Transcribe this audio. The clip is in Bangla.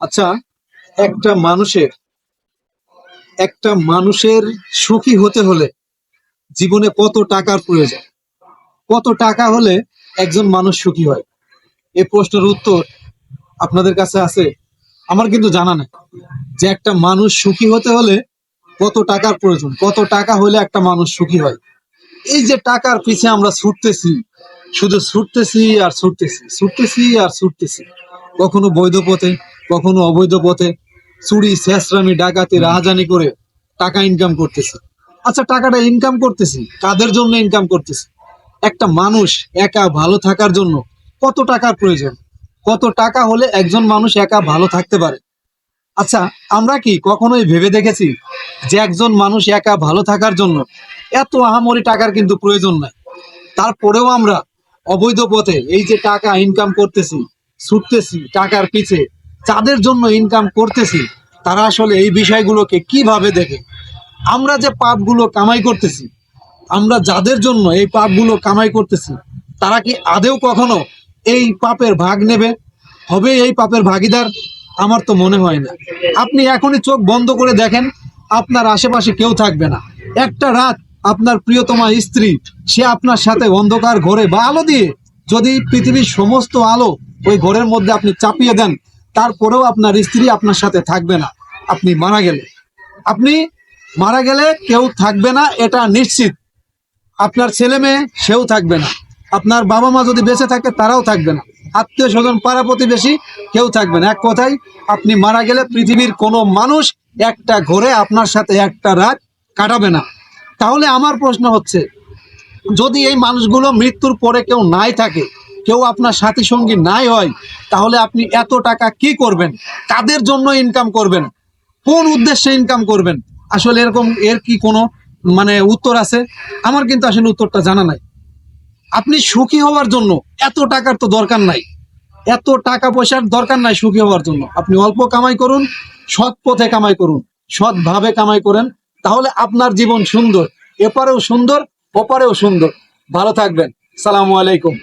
আচ্ছা একটা মানুষের একটা মানুষের সুখী হতে হলে জীবনে কত টাকার প্রয়োজন? কত টাকা হলে একজন মানুষ সুখী হয়? এই প্রশ্নের উত্তর আপনাদের কাছে আছে, আমার কিন্তু জানা নেই। যে একটা মানুষ সুখী হতে হলে কত টাকার প্রয়োজন? কত টাকা হলে একটা মানুষ সুখী হয়? এই যে টাকার পিছে আমরা ছুটতেছি, শুধু ছুটতেছি আর ছুটতেছি ছুটতেছি আর ছুটতেছি, কখনো বৈধ পথে কখনো অবৈধ পথে চুরি শেষরামি ডাকাতি রাহাজানি করে টাকা ইনকাম করতেছি। আচ্ছা টাকাটা ইনকাম করতেছি? কাদের জন্য ইনকাম করতেছি? একটা মানুষ একা ভালো থাকার জন্য কত টাকার প্রয়োজন? কত টাকা হলে একজন মানুষ একা ভালো থাকতে পারে? আচ্ছা আমরা কি কখনোই ভেবে দেখেছি যে একজন মানুষ একা ভালো থাকার জন্য এত আহামরি টাকার কিন্তু প্রয়োজন নাই? তারপরেও আমরা অবৈধ পথে এই যে টাকা ইনকাম করতেছি ছুটতেছি টাকার পিছে যাদের জন্য ইনকাম করতেছি, তারা আসলে এই বিষয়গুলোকে কীভাবে দেখে? আমরা যে পাপগুলো কামাই করতেছি, আমরা যাদের জন্য এই পাপগুলো কামাই করতেছি, তারা কি আদেও কখনো এই পাপের ভাগ নেবে? হবে এই পাপের ভাগিদার? আমার তো মনে হয় না। আপনি এখনই চোখ বন্ধ করে দেখেন, আপনার আশেপাশে কেউ থাকবে না। একটা রাত আপনার প্রিয়তমা স্ত্রী, সে আপনার সাথে অন্ধকার ঘরে বা আলো দিয়ে যদি পৃথিবীর সমস্ত আলো ওই ঘরের মধ্যে আপনি চাপিয়ে দেন তারপরেও আপনার স্ত্রী আপনার সাথে থাকবে না। আপনি মারা গেলে। আপনি মারা গেলে কেউ থাকবে না, এটা নিশ্চিত। আপনার ছেলে মেয়ে, সেও থাকবে না। আপনার বাবা মা যদি বেঁচে থাকে, তারাও থাকবে না। আত্মীয় স্বজন, পাড়া প্রতিবেশী, কেউ থাকবে না। এক কথায়, আপনি মারা গেলে পৃথিবীর কোনো মানুষ একটা ঘরে আপনার সাথে একটা রাত কাটাবে না। তাহলে আমার প্রশ্ন হচ্ছে, যদি এই মানুষগুলো মৃত্যুর পরে কেউ নাই থাকে কেউ আপনার সাথী সঙ্গী নাই হয়, তাহলে আপনি এত টাকা কি করবেন? কাদের জন্য ইনকাম করবেন? কোন উদ্দেশ্যে ইনকাম করবেন? আসলে এরকম এর কি কোনো মানে উত্তর আছে? আমার কিন্তু আসলে উত্তরটা জানা নাই। আপনি সুখী হওয়ার জন্য এত টাকার তো দরকার নাই। এত টাকা পয়সার দরকার নাই সুখী হওয়ার জন্য। আপনি অল্প কামাই করুন, সৎ পথে কামাই করুন, সৎভাবে কামাই করেন, তাহলে আপনার জীবন সুন্দর। এপারেও সুন্দর, ওপারেও সুন্দর। ভালো থাকবেন। সালামু আলাইকুম।